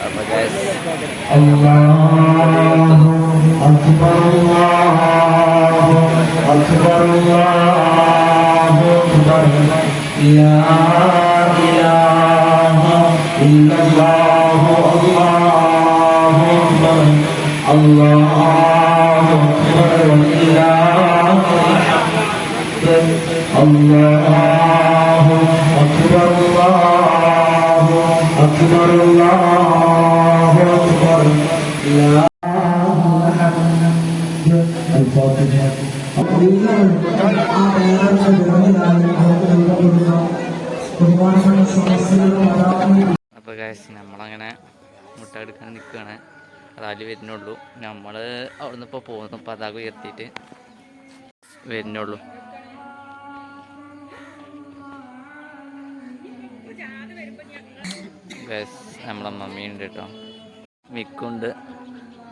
അപ്പൊ guys, الله أكبر الله أكبر الله أكبر لا إله إلا الله الله أكبر الله أكبر ولله الحمد الله أكبر الله أكبر الله أكبر അപ്പൊ guys നമ്മളങ്ങനെ മുട്ട എടുക്കാൻ നിൽക്കുകയാണ് റാലി വരുന്നുള്ളൂ നമ്മൾ അവിടുന്ന് ഇപ്പോൾ പോകുന്നു. പതാക ഉയർത്തിയിട്ട് വരുന്നുള്ളൂ ഗൈസ് നമ്മളെ മമ്മിയുണ്ട് കേട്ടോ. മിക്കുണ്ട്.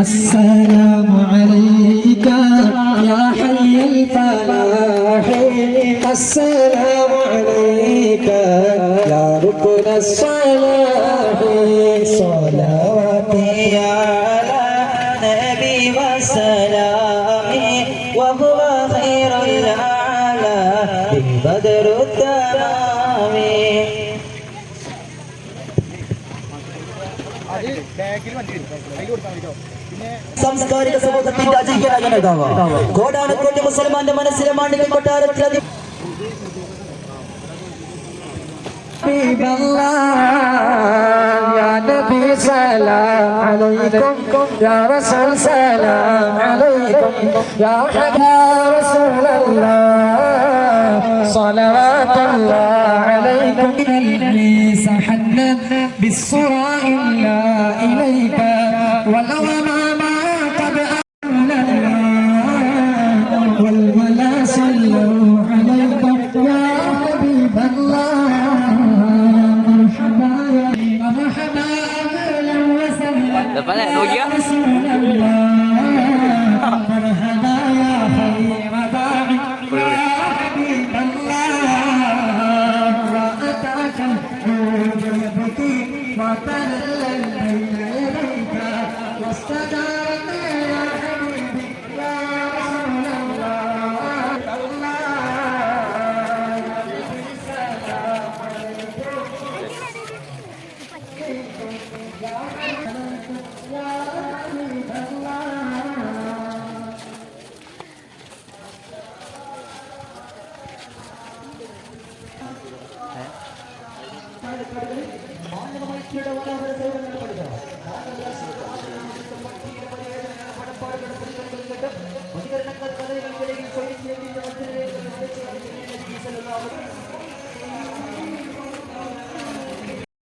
السلام عليك يا حي الفلاح السلام عليك يا ركن الصلاح صلواتي على نبي وسلامي وهو خير الأعلى بدر التمام സാംസ്കാരിക സമൂഹത്തിന്റെ അജയ്യനായ നേതാവ് കോടാനക്കോട്ടി മുസൽമാന്റെ മനസ്സിലെ മാണ്ഡിക കൊട്ടാരത്തിൽ അതി حبيب الله يا نبي سلام عليكم يا رسول سلام عليكم يا حبيب رسول الله صلوات الله عليكم قلبي سحنا بالصرى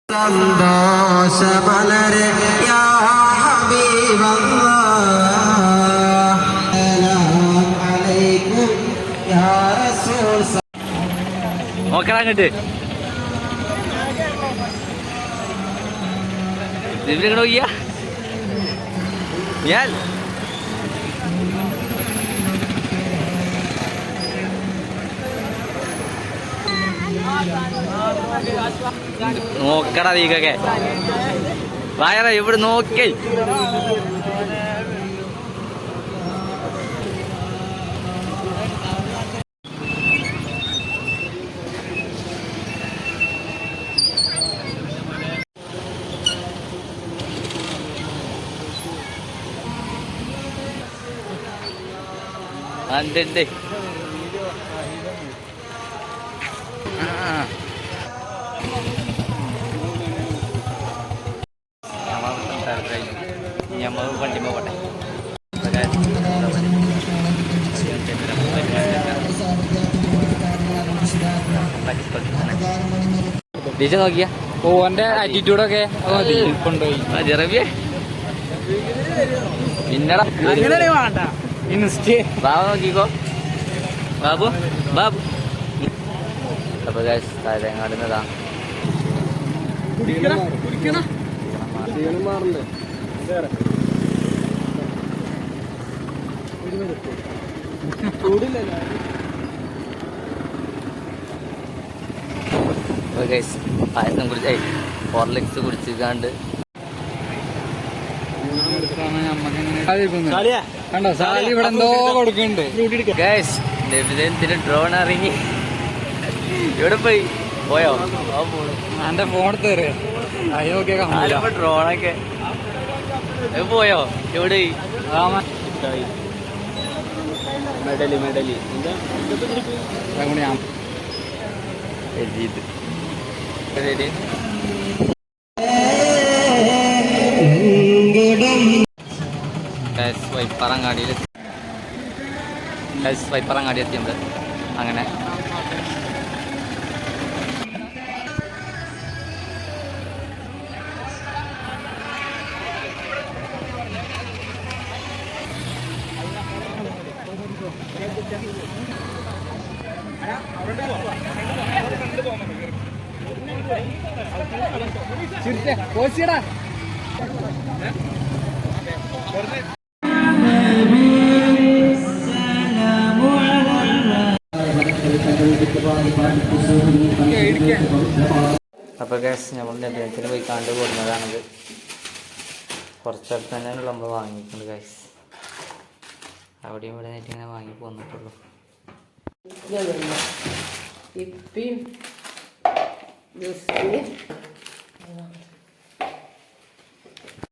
സന്തോഷമലരെ നോക്കണം അങ്ങോട്ട് ഇതിലേക്ക് നോക്കിയാ ഞാൻ നോക്കടാ നീക്കൊക്കെ വയറ ഇവിടെ നോക്കേ. അതെന്തേ ടീച്ചർ നോക്കിയാ? ഓന്റെ ആറ്റിറ്റ്യൂഡൊക്കെ കൊണ്ടുപോയി ജറബിയെ. പിന്നടാ. ബാബു നോക്കിക്കോ. ബാബു ബാബു. അപ്പൊ ഗൈസ് തലങ്ങാടുന്നതാ അപ്പൊ ഗൈസ് പായസം കുടിച്ച് ഹോർലിക്സ് കുടിച്ചിക്കാണ്ട്. കണ്ടോ സാലി ഇവിടെ എന്തോ കൊടുക്കുന്നുണ്ട്. ഗൈസ് ഡെബിലെന്തിന് ഡ്രോൺ ഇറങ്ങി? ഇവിടെ പോയി? പോയോ? എന്റെ ഫോൺ തരേ. അയ്യോ ഡ്രോണൊക്കെ പോയോ? എവിടെ? മെഡലി മെഡലി. അതുകൊണ്ട് ഞാൻ ഇത് ശരി ഗൈസ് വൈപ്പറങ്ങാടിയിൽ ഗൈസ് വൈപ്പറങ്ങാടി എത്തിയത് അങ്ങനെ. കോച്ചിടാ അപ്പോൾ ഗ്യാസ് നമ്മൾ നെബിനത്തിന് പോയി കണ്ട് കൊടുക്കുന്നതാണിത് കുറച്ചടുത്ത് തന്നെ നമ്മൾ വാങ്ങിയിട്ടുണ്ട് ഗ്യാസ് അവിടെയും ഇവിടെ ആയിട്ട് ഇങ്ങനെ വാങ്ങി പോന്നിട്ടുള്ളൂ. göstereyim. Eyvallah.